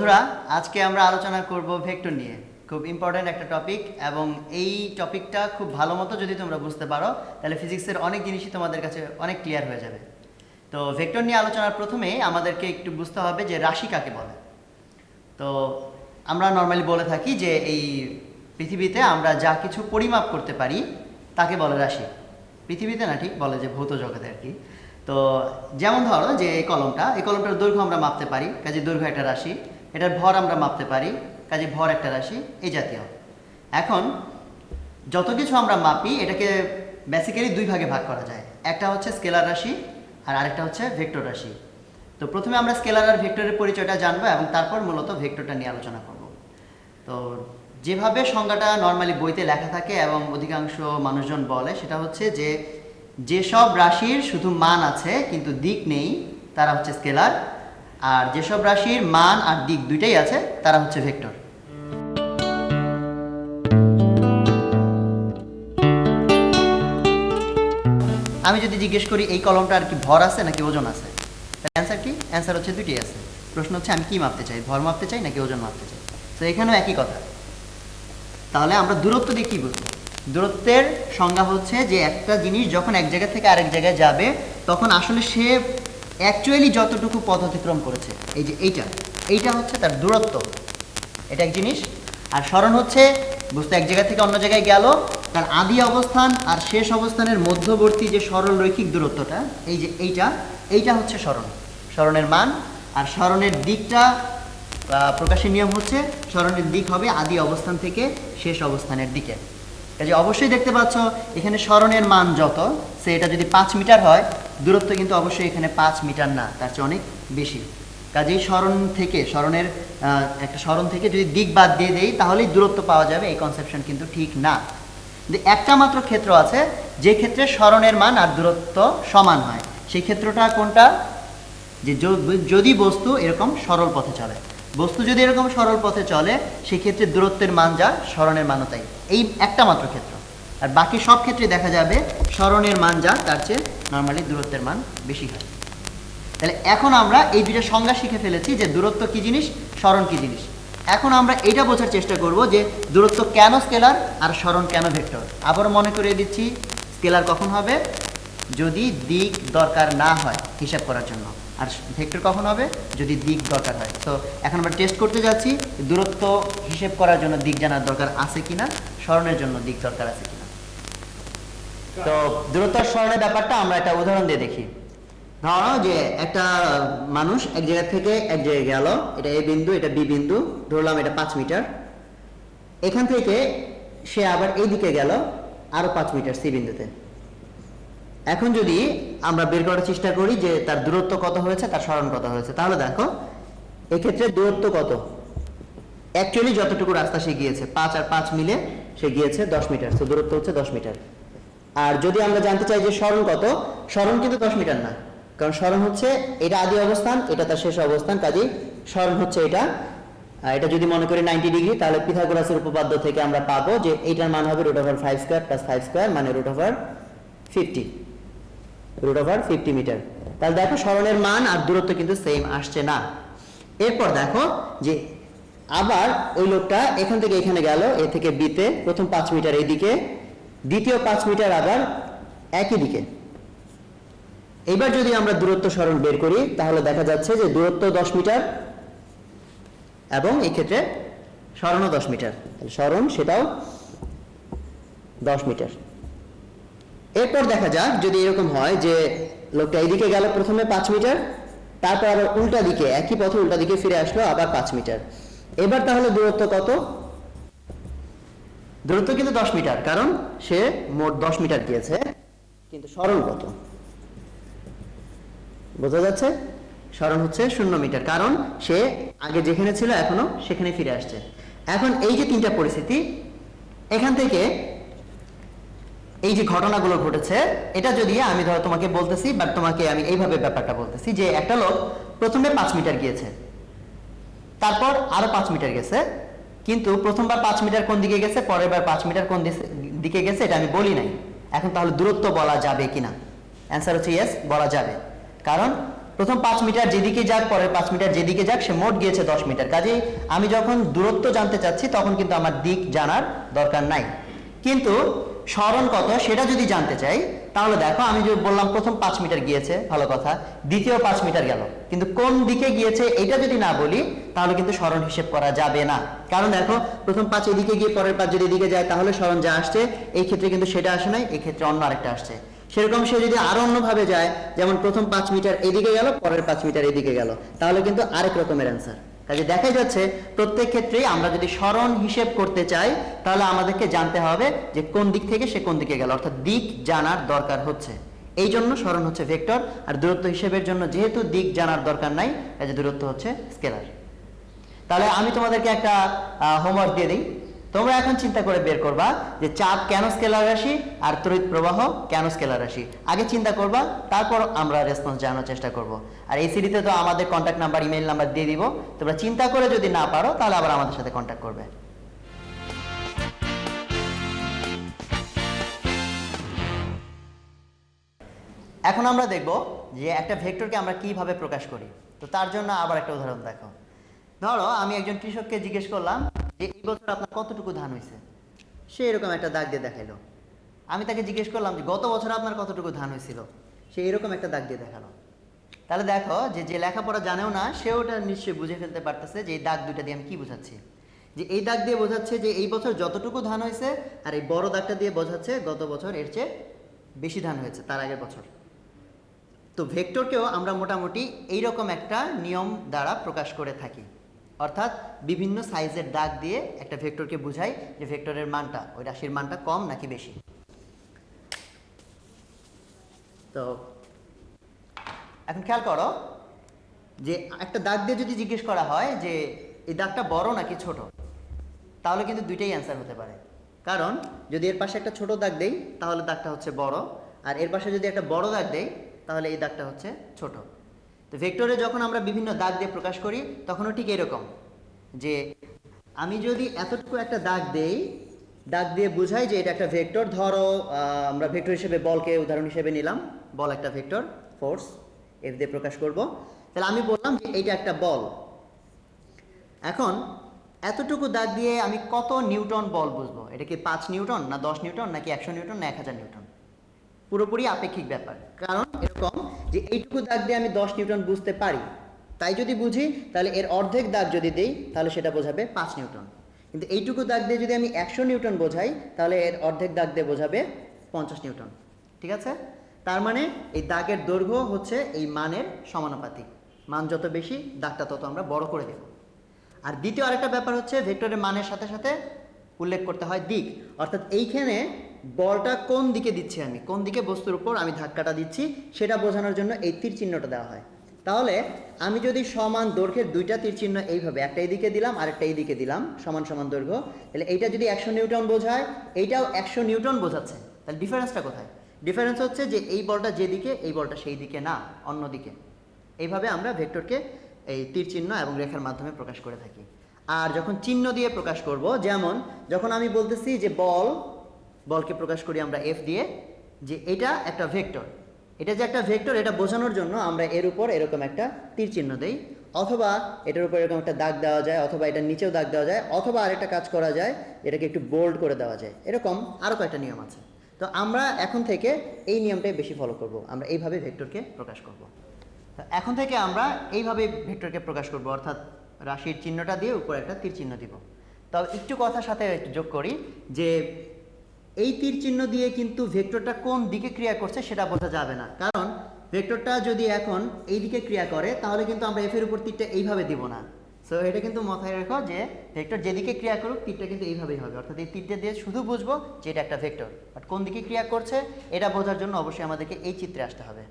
আজকে আমরা আলোচনা করব ভেক্টর নিয়ে। খুব ইম্পর্ট্যান্ট একটা টপিক এবং এই টপিকটা খুব ভালো মতো যদি তোমরা বুঝতে পারো, তাহলে ফিজিক্সের অনেক জিনিসই তোমাদের কাছে অনেক ক্লিয়ার হয়ে যাবে। তো ভেক্টর নিয়ে আলোচনার প্রথমে আমাদেরকে একটু বুঝতে হবে যে রাশি কাকে বলে। তো আমরা নর্মালি বলে থাকি যে এই পৃথিবীতে আমরা যা কিছু পরিমাপ করতে পারি, তাকে বলে রাশি। পৃথিবীতে না ঠিক? বলে যে ভৌত জগতে আর কি। তো যেমন ধরো যে এই কলমটা, এই কলমটার দৈর্ঘ্য আমরা মাপতে পারি, কাজে দৈর্ঘ্য একটা রাশি। এটার ভর আমরা মাপতে পারি, কাজে ভর একটা রাশি, এই জাতীয়। এখন, যত কিছু আমরা মাপি, এটাকে বেসিক্যালি দুই ভাগে ভাগ করা যায়। একটা হচ্ছে স্কেলার রাশি, আর আরেকটা হচ্ছে ভেক্টর রাশি। তো প্রথমে আমরা স্কেলার আর ভেক্টরের পরিচয়টা জানব এবং তারপর মূলত ভেক্টরটা নিয়ে আলোচনা করব। তো যেভাবে সংজ্ঞাটা নর্মালি বইতে লেখা থাকে এবং অধিকাংশ মানুষজন বলে, সেটা হচ্ছে যে যেসব রাশির শুধু মান আছে, কিন্তু দিক নেই, তারা হচ্ছে স্কেলার আর যেসব রাশির মান আর দিক দুইটাই আছে, তারা হচ্ছে ভেক্টর। আমি যদি জিজ্ঞেস করি, এই কলমটা আর কি ভর আছে নাকি ওজন আছে? অ্যান্সার কি? অ্যান্সার হচ্ছে দুটি আছে। প্রশ্ন হচ্ছে, আমি কি মাপতে চাই? ভর মাপতে চাই নাকি ওজন মাপতে চাই? তো এখানেও একই কথা। তাহলে আমরা দূরত্ব দিয়ে কী বুঝব? দূরত্বের সংজ্ঞা হচ্ছে যে একটা জিনিস যখন এক জায়গা থেকে আরেক জায়গায় যাবে, তখন আসলে সে অ্যাকচুয়ালি যতটুকু পথ অতিক্রম করেছে, এই যে এইটা এইটা হচ্ছে তার দূরত্ব। এটা এক জিনিস। আর স্মরণ হচ্ছে, বস্তু এক জায়গা থেকে অন্য জায়গায় গেল, তার আদি অবস্থান আর শেষ অবস্থানের মধ্যবর্তী যে সরল রৈখিক দূরত্বটা, এই যে এইটা এইটা হচ্ছে স্মরণ। স্মরণের মান, আর স্মরণের দিকটা প্রকাশের নিয়ম হচ্ছে, স্মরণের দিক হবে আদি অবস্থান থেকে শেষ অবস্থানের দিকে। কাজে অবশ্যই দেখতে পাচ্ছ, এখানে স্মরণের মান যত, সে এটা যদি পাঁচ মিটার হয় দূরত্ব কিন্তু অবশ্যই এখানে পাঁচ মিটার না, তার চেয়ে অনেক বেশি। কাজেই স্মরণ থেকে, স্মরণের একটা স্মরণ থেকে যদি দিক বাদ দিয়ে দেই, তাহলেই দূরত্ব পাওয়া যাবে, এই কনসেপশন কিন্তু ঠিক না। একটা মাত্র ক্ষেত্র আছে, যে ক্ষেত্রে স্মরণের মান আর দূরত্ব সমান হয়। সেই ক্ষেত্রটা কোনটা? যে যদি বস্তু এরকম সরল পথে চলে। বস্তু যদি এরকম সরল পথে চলে সেক্ষেত্রে দূরত্বের মান যা, স্মরণের মানও তাই। এই একটা মাত্র ক্ষেত্র। আর বাকি সব ক্ষেত্রে দেখা যাবে স্মরণের মান যা, তার চেয়ে নর্মালি দূরত্বের মান বেশি হয়। তাহলে এখন আমরা এই দুইটা সংজ্ঞা শিখে ফেলেছি যে দূরত্ব কি জিনিস, স্মরণ কি জিনিস। এখন আমরা এটা বোঝার চেষ্টা করব যে দূরত্ব কেন স্কেলার আর স্মরণ কেন ভেক্টর। আবারও মনে করিয়ে দিচ্ছি, স্কেলার কখন হবে? যদি দিক দরকার না হয় হিসাব করার জন্য। আর ভেক্টর কখন হবে? যদি দিক দরকার হয়। তো এখন আমরা টেস্ট করতে যাচ্ছি, দূরত্ব হিসেব করার জন্য দিক জানার দরকার আছে কিনা, স্মরণের জন্য দিক দরকার আছে কিনা। তো দূরত্ব স্মরণের ব্যাপারটা আমরা একটা উদাহরণ দিয়ে দেখি। ধরো যে একটা মানুষ এক জায়গা থেকে এক জায়গায় গেল, এটা এ বিন্দু, এটা বি বিন্দু, ধরলাম এটা পাঁচ মিটার। এখান থেকে সে আবার এই দিকে গেল, আরও পাঁচ মিটার সি বিন্দুতে। এখন যদি আমরা বের করার চেষ্টা করি যে তার দূরত্ব কত হয়েছে, তার স্মরণ কত হয়েছে, তাহলে দেখো, এক্ষেত্রে দূরত্ব কত? অ্যাকচুয়ালি যতটুকু রাস্তা সে গিয়েছে, পাঁচ আর পাঁচ মিলে সে গিয়েছে দশ মিটার, তো দূরত্ব হচ্ছে দশ মিটার। আর যদি আমরা জানতে চাই যে স্মরণ কত, স্মরণ কিন্তু দশ মিটার না। কারণ স্মরণ হচ্ছে এটা আদি অবস্থান, এটা তার শেষ অবস্থান, কাজেই স্মরণ হচ্ছে এটা। এটা যদি মনে করি নাইনটি ডিগ্রি তাহলে পিথাগোরাসের উপপাদ্য থেকে আমরা পাবো যে এইটার মান হবে root over five square plus five square মানে root over fifty root over fifty metre তাহলে দেখো স্মরণের মান আর দূরত্ব কিন্তু সেম আসছে না। এরপর দেখো যে আবার ওই লোকটা এখান থেকে এখানে গেল, এ থেকে বিতে প্রথম পাঁচ মিটার এইদিকে দ্বিতীয় পাঁচ মিটার আবার একই দিকে। এবার যদি আমরা দূরত্ব স্মরণ বের করি, তাহলে দেখা যাচ্ছে যে দূরত্ব দশ মিটার এবং এক্ষেত্রে ক্ষেত্রে স্মরণও দশ মিটার। স্মরণ সেটাও দশ মিটার। এরপর দেখা যাক যদি এরকম হয় যে লোকটা এইদিকে গেল প্রথমে পাঁচ মিটার, তারপর আবার উল্টা দিকে, একই পথে উল্টা দিকে ফিরে আসলো আবার পাঁচ মিটার। এবার তাহলে দূরত্ব কত? দূরত্ব কিন্তু দশ মিটার, কারণ সে মোট দশ মিটার গিয়েছে কিন্তু স্মরণ কত? বোঝা যাচ্ছে? স্মরণ হচ্ছে শূন্য মিটার, কারণ সে আগে যেখানে ছিল, এখনও সেখানে ফিরে আসছে। এখন এই যে তিনটা পরিস্থিতি, এখান থেকে এই যে ঘটনাগুলো ঘটেছে, এটা যদি আমি ধরো তোমাকে বলতেছি বাট তোমাকে আমি এইভাবে ব্যাপারটা বলতেছি, যে একটা লোক প্রথমে পাঁচ মিটার গিয়েছে, তারপর আরও পাঁচ মিটার গেছে কিন্তু প্রথমবার পাঁচ মিটার কোন দিকে গেছে পরের বার পাঁচ মিটার কোন দিকে গেছে, এটা আমি বলি নাই। এখন তাহলে দূরত্ব বলা যাবে কিনা? অ্যান্সার হচ্ছে ইয়েস বলা যাবে। কারণ প্রথম পাঁচ মিটার যেদিকে যাক, পরের পাঁচ মিটার যেদিকে যাক, সে মোট গিয়েছে দশ মিটার। কাজেই আমি যখন দূরত্ব জানতে চাচ্ছি, তখন কিন্তু আমার দিক জানার দরকার নাই। কিন্তু স্মরণ কত সেটা যদি জানতে চাই, তাহলে দেখো আমি যে বললাম প্রথম পাঁচ মিটার গিয়েছে, ভালো কথা, দ্বিতীয় পাঁচ মিটার গেল। কিন্তু কোন দিকে গিয়েছে এটা যদি না বলি, তাহলে কিন্তু স্মরণ হিসেব করা যাবে না। কারণ দেখো, প্রথম পাঁচ এদিকে গিয়ে পরের পাঁচ যদি এদিকে যায়, তাহলে স্মরণ যা আসছে, এই ক্ষেত্রে কিন্তু সেটা আসে নাই, এই ক্ষেত্রে অন্য আরেকটা আসছে। সেরকম সে যদি আরও অন্যভাবে যায়, যেমন প্রথম পাঁচ মিটার এদিকে গেল, পরের পাঁচ মিটার এদিকে গেল, তাহলে কিন্তু আরেক রকমের অ্যান্সার কাজে দেখা যাচ্ছে, প্রত্যেক ক্ষেত্রেই আমরা যদি স্মরণ হিসেব করতে চাই, তাহলে আমাদেরকে জানতে হবে যে কোন দিক থেকে সে কোন দিকে গেল। অর্থাৎ দিক জানার দরকার হচ্ছে। এই জন্য স্মরণ হচ্ছে ভেক্টর, আর দূরত্ব হিসেবের জন্য যেহেতু দিক জানার দরকার নাই দূরত্ব হচ্ছে স্কেলার। তাহলে আমি তোমাদেরকে একটা হোমওয়ার্ক দিয়ে দিই। তোমরা এখন চিন্তা করে বের করবা যে চাপ কেন স্কেলার রাশি আর তড়িৎ প্রবাহ কেন স্কেলার রাশি। আগে চিন্তা করবা, তারপর আমরা রেসপন্স জানানোর চেষ্টা করব। আর এই সিডিতে তো আমাদের কন্ট্যাক্ট নাম্বার ইমেল নাম্বার দিয়ে দিব। তোমরা চিন্তা করে যদি না পারো, তাহলে আবার আমাদের সাথে কন্ট্যাক্ট করবে। এখন আমরা দেখব যে একটা ভেক্টরকে আমরা কীভাবে প্রকাশ করি। তো তার জন্য আবার একটা উদাহরণ দেখো। ধরো, আমি একজন কৃষককে জিজ্ঞেস করলাম যে এই বছর আপনার কতটুকু ধান হয়েছে সে এরকম একটা দাগ দিয়ে দেখাইলো। আমি তাকে জিজ্ঞেস করলাম যে গত বছর আপনার কতটুকু ধান হয়েছিল সে এরকম একটা দাগ দিয়ে দেখাল। তাহলে দেখো যে যে লেখাপড়া জানেও না সে ওটা নিশ্চয়ই বুঝে ফেলতে পারতেছে যে এই দাগ দুইটা দিয়ে আমি কি বোঝাচ্ছি? যে এই দাগ দিয়ে বোঝাচ্ছে যে এই বছর যতটুকু ধান হয়েছে আর এই বড় দাগটা দিয়ে বোঝাচ্ছে গত বছর এর চেয়ে বেশি ধান হয়েছে তার আগের বছর। তো ভেক্টরকেও আমরা মোটামুটি এইরকম একটা নিয়ম দ্বারা প্রকাশ করে থাকি। অর্থাৎ বিভিন্ন সাইজের দাগ দিয়ে একটা ভেক্টরকে বোঝাই যে ভেক্টরের মানটা, ওই রাশির মানটা কম নাকি বেশি। তো, এখন খেয়াল করো যে একটা দাগ দিয়ে যদি জিজ্ঞেস করা হয় যে এই দাগটা বড় নাকি ছোট, তাহলে কিন্তু দুইটাই অ্যান্সার হতে পারে। কারণ যদি এর পাশে একটা ছোট দাগ দেই, তাহলে দাগটা হচ্ছে বড়, আর এর পাশে যদি একটা বড় দাগ দেই, তাহলে এই দাগটা হচ্ছে ছোট। তো ভেক্টরে যখন আমরা বিভিন্ন দাগ দিয়ে প্রকাশ করি, তখনও ঠিক এরকম যে আমি যদি এতটুকু একটা দাগ দেই, দাগ দিয়ে বুঝাই যে এটা একটা ভেক্টর ধরো আমরা ভেক্টর হিসেবে বলকে উদাহরণ হিসেবে নিলাম, বল একটা ভেক্টর ফোর্স এফ দিয়ে প্রকাশ করব। তাহলে আমি বললাম যে এইটা একটা বল। এখন, এতটুকু দাগ দিয়ে আমি কত নিউটন বল বুঝব? এটা কি পাঁচ নিউটন, না দশ নিউটন, নাকি একশো নিউটন, না এক হাজার নিউটন? পুরোপুরি আপেক্ষিক ব্যাপার। কারণ এরকম যে এইটুকু দাগ দিয়ে আমি দশ নিউটন বুঝতে পারি, তাই যদি বুঝি, তাহলে এর অর্ধেক দাগ যদি দেই, তাহলে সেটা বোঝাবে পাঁচ নিউটন। কিন্তু এইটুকু দাগ দিয়ে যদি আমি একশো নিউটন বোঝাই, তাহলে এর অর্ধেক দাগ দিয়ে বোঝাবে পঞ্চাশ নিউটন। ঠিক আছে? তার মানে এই দাগের দৈর্ঘ্য হচ্ছে এই মানের সমানুপাতিক। মান যত বেশি, দাগটা তত আমরা বড় করে দেব। আর দ্বিতীয় আরেকটা ব্যাপার হচ্ছে, ভেক্টরের মানের সাথে সাথে উল্লেখ করতে হয় দিক। অর্থাৎ এইখানে বলটা কোন দিকে দিচ্ছি আমি? কোন দিকে বস্তুর উপর আমি ধাক্কাটা দিচ্ছি? সেটা বোঝানোর জন্য এই তীর চিহ্নটা দেওয়া হয়। তাহলে আমি যদি সমান দৈর্ঘ্যের দুইটা তীর চিহ্ন এইভাবে, একটা এইদিকে দিলাম আর একটা এইদিকে দিলাম, সমান সমান দৈর্ঘ্য, তাহলে এইটা যদি একশো নিউটন বোঝায়, এইটাও একশো নিউটন বোঝাচ্ছে। তাহলে ডিফারেন্সটা কোথায়? ডিফারেন্স হচ্ছে যে এই বলটা যেদিকে, এই বলটা সেই দিকে না অন্য দিকে এইভাবে আমরা ভেক্টরকে এই তীর চিহ্ন এবং রেখার মাধ্যমে প্রকাশ করে থাকি। আর যখন চিহ্ন দিয়ে প্রকাশ করব, যেমন, যখন আমি বলতেছি যে বল বলকে প্রকাশ করি আমরা এফ দিয়ে, যে এটা একটা ভেক্টর। এটা যে একটা ভেক্টর, এটা বোঝানোর জন্য আমরা এর উপর এরকম একটা তীর চিহ্ন দেই। অথবা এটার উপর এরকম একটা দাগ দেওয়া যায়, অথবা এটার নিচেও দাগ দেওয়া যায়, অথবা আরেকটা কাজ করা যায়, এটাকে একটু বোল্ড করে দেওয়া যায়। এরকম আরও কয়েকটা নিয়ম আছে। তো আমরা এখন থেকে এই নিয়মটাই বেশি ফলো করব। আমরা এইভাবে ভেক্টরকে প্রকাশ করব। তো এখন থেকে আমরা এইভাবে ভেক্টরকে প্রকাশ করব, অর্থাৎ রাশির চিহ্নটা দিয়ে উপর একটা তীর চিহ্ন দিব। তবে একটু কথার সাথে যোগ করি যে এই তীর চিহ্ন দিয়ে কিন্তু ভেক্টরটা কোন দিকে ক্রিয়া করছে সেটা বোঝা যাবে না। কারণ ভেক্টরটা যদি এখন এই দিকে ক্রিয়া করে, তাহলে কিন্তু আমরা এফের উপর তীরটা এইভাবে দিব না। সো এটা কিন্তু মাথায় রেখো যে ভেক্টর যেদিকে ক্রিয়া করুক, তীরটা কিন্তু এইভাবেই হবে। অর্থাৎ এই তীরটা দিয়ে শুধু বুঝব যে এটা একটা ভেক্টর। বাট কোন দিকে ক্রিয়া করছে, এটা বোঝার জন্য অবশ্যই আমাদেরকে এই চিত্রে আসতে হবে।